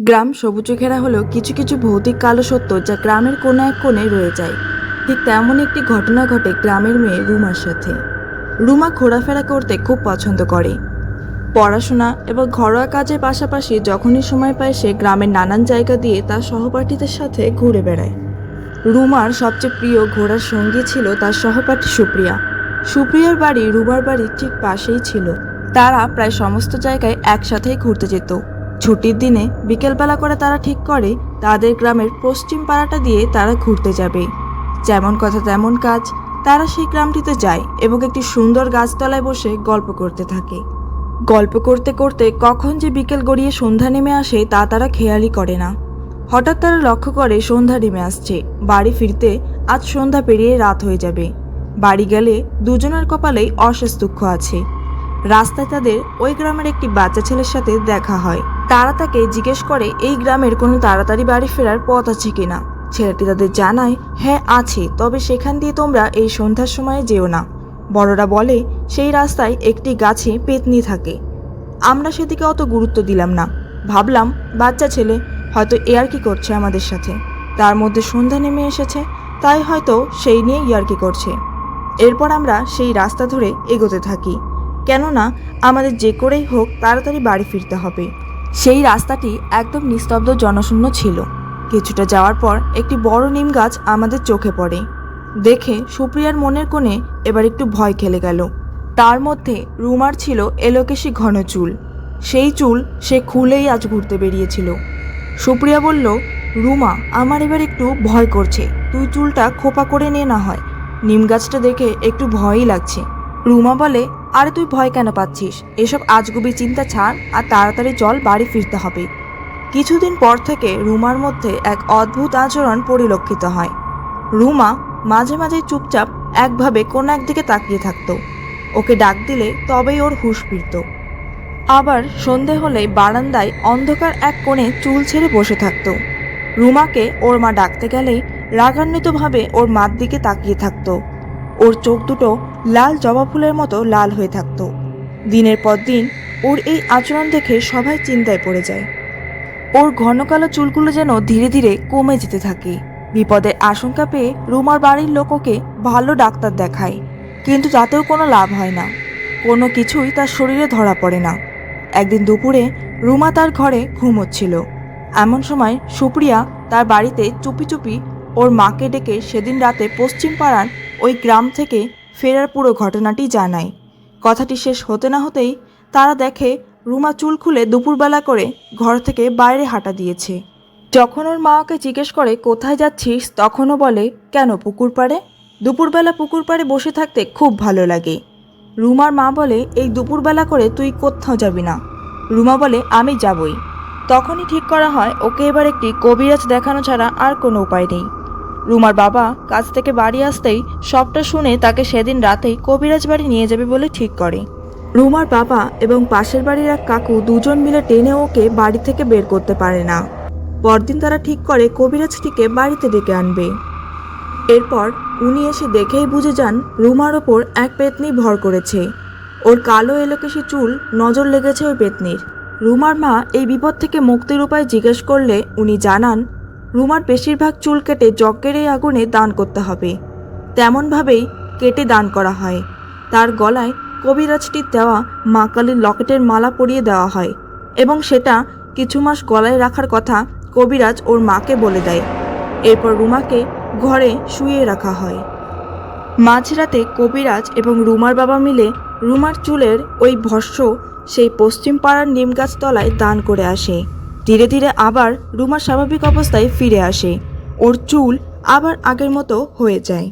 গ্রাম সবুজে ঘেরা হলেও কিছু কিছু ভৌতিক কালো সত্য যা গ্রামের কোনো এক কোণে রয়ে যায়। ঠিক তেমন একটি ঘটনা ঘটে গ্রামের মেয়ে রুমার সাথে। রুমা ঘোরাফেরা করতে খুব পছন্দ করে। পড়াশোনা এবং ঘরোয়া কাজের পাশাপাশি যখনই সময় পায় সে গ্রামের নানান জায়গা দিয়ে তার সহপাঠীদের সাথে ঘুরে বেড়ায়। রুমার সবচেয়ে প্রিয় ঘোড়ার সঙ্গী ছিল তার সহপাঠী সুপ্রিয়া। সুপ্রিয়ার বাড়ি রুমার বাড়ির ঠিক পাশেই ছিল। তারা প্রায় সমস্ত জায়গায় একসাথেই ঘুরতে যেত। ছুটির দিনে বিকেলবেলা করে তারা ঠিক করে তাদের গ্রামের পশ্চিম পাড়াটা দিয়ে তারা ঘুরতে যাবে। যেমন কথা তেমন কাজ, তারা সেই গ্রামটিতে যায় এবং একটি সুন্দর গাছতলায় বসে গল্প করতে থাকে। গল্প করতে করতে কখন যে বিকেল গড়িয়ে সন্ধ্যা নেমে আসে তা তারা খেয়ালই করে না। হঠাৎ তারা লক্ষ্য করে সন্ধ্যা নেমে আসছে। বাড়ি ফিরতে আজ সন্ধ্যা পেরিয়ে রাত হয়ে যাবে। বাড়ি গেলে দুজনের কপালেই অশেষ দুঃখ আছে। রাস্তায় তাদের ওই গ্রামের একটি বাচ্চা ছেলের সাথে দেখা হয়। তারা তাকে জিজ্ঞেস করে, এই গ্রামের কোনো তাড়াতাড়ি বাড়ি ফেরার পথ আছে কিনা? ছেলেটি তাদের জানায় হ্যাঁ আছে, তবে সেখান দিয়ে তোমরা এই সন্ধ্যার সময়ে যেও না। বড়রা বলে, সেই রাস্তায় একটি গাছে পেতনি থাকে। আমরা সেদিকে অত গুরুত্ব দিলাম না। ভাবলাম, বাচ্চা ছেলে, হয়তো ইয়ার্কি করছে আমাদের সাথে। তার মধ্যে সন্ধ্যা নেমে এসেছে, তাই হয়তো সেই নিয়ে ইয়ার্কি করছে। এরপর আমরা সেই রাস্তা ধরে এগোতে থাকি। কেননা, আমাদের যে করেই হোক, তাড়াতাড়ি বাড়ি ফিরতে হবে। সেই রাস্তাটি একদম নিস্তব্ধ জনশূন্য ছিল। কিছুটা যাওয়ার পর একটি বড় নিম গাছ আমাদের চোখে পড়ে। দেখে সুপ্রিয়ার মনের কোণে এবার একটু ভয় খেলে গেল। তার মধ্যে রুমার ছিল এলোকেশি ঘন চুল। সেই চুল সে খুলেই আজ ঘুরতে বেরিয়েছিল। সুপ্রিয়া বলল, রুমা, আমার এবার একটু ভয় করছে। তুই চুলটা খোপা করে নে না হয়। নিম গাছটা দেখে একটু ভয়ই লাগছে। রুমা বলে আরে তুই ভয় কেন পাচ্ছিস? এসব আজগুবি চিন্তা ছাড়, আর তাড়াতাড়ি চল বাড়ি ফিরতে হবে। কিছুদিন পর থেকে রুমার মধ্যে এক অদ্ভুত আচরণ পরিলক্ষিত হয়। রুমা মাঝে মাঝে চুপচাপ একভাবে কোন একদিকে তাকিয়ে থাকতো। ওকে ডাক দিলে তবেই ওর হুঁশ ফিরত। আবার সন্ধে হলে বারান্দায় অন্ধকার এক কোণে চুল ছেড়ে বসে থাকতো। রুমাকে ওর মা ডাকতে গেলেই রাগান্বিতভাবে ওর মার দিকে তাকিয়ে থাকতো। ওর চোখ দুটো লাল জবা ফুলের মতো লাল হয়ে থাকতো। দিনের পর দিন ওর এই আচরণ দেখে সবাই চিন্তায় পড়ে যায়। ওর ঘন কালো চুলগুলো যেন ধীরে ধীরে কমে যেতে থাকে। বিপদের আশঙ্কা পেয়ে রুমার বাড়ির লোক ওকে ভালো ডাক্তার দেখায়, কিন্তু তাতেও কোনো লাভ হয় না। কোনো কিছুই তার শরীরে ধরা পড়ে না। একদিন দুপুরে রুমা তার ঘরে ঘুমোচ্ছিল। এমন সময় সুপ্রিয়া তার বাড়িতে চুপি চুপি ওর মাকে ডেকে সেদিন রাতে পশ্চিম পাড়ার ওই গ্রাম থেকে ফেরার পুরো ঘটনাটি জানায়। কথাটি শেষ হতে না হতেই তারা দেখে রুমা চুল খুলে দুপুরবেলা করে ঘর থেকে বাইরে হাঁটা দিয়েছে। যখন ওর মা ওকে জিজ্ঞেস করে, কোথায় যাচ্ছিস? তখনও বলে, কেন পুকুর পাড়ে? দুপুরবেলা পুকুর পাড়ে বসে থাকতে খুব ভালো লাগে। রুমার মা বলে, এই দুপুরবেলা করে তুই কোথাও যাবি না। রুমা বলে, আমি যাবই। তখনই ঠিক করা হয়, ওকে এবার একটি কবিরাজ দেখানো ছাড়া আর কোনো উপায় নেই। রুমার বাবা কাজ থেকে বাড়ি আসতেই সবটা শুনে তাকে সেদিন রাতেই কবিরাজ বাড়ি নিয়ে যাবে বলে ঠিক করে। রুমার বাবা এবং পাশের বাড়ির এক কাকু দুজন মিলে টেনে ওকে বাড়ি থেকে বের করতে পারে না। পরদিন তারা ঠিক করে কবিরাজটিকে বাড়িতে ডেকে আনবে। এরপর উনি এসে দেখেই বুঝে যান রুমার ওপর এক পেতনি ভর করেছে। ওর কালো এলোকেশি চুল নজর লেগেছে ওই পেতনির। রুমার মা এই বিপদ থেকে মুক্তির উপায় জিজ্ঞেস করলে উনি জানান রুমার বেশিরভাগ চুল কেটে যজ্ঞের এই আগুনে দান করতে হবে। তেমনভাবেই কেটে দান করা হয়। তার গলায় কবিরাজটির দেওয়া মা কালীর লকেটের মালা পরিয়ে দেওয়া হয় এবং সেটা কিছু মাস গলায় রাখার কথা কবিরাজ ওর মাকে বলে দেয়। এরপর রুমাকে ঘরে শুয়ে রাখা হয়। মাঝরাতে কবিরাজ এবং রুমার বাবা মিলে রুমার চুলের ওই ভস্য সেই পশ্চিম পাড়ার নিম গাছ তলায় দান করে আসে। ধীরে ধীরে আবার রুমার স্বাভাবিক অবস্থায় ফিরে আসে। ওর চুল আবার আগের মতো হয়ে যায়।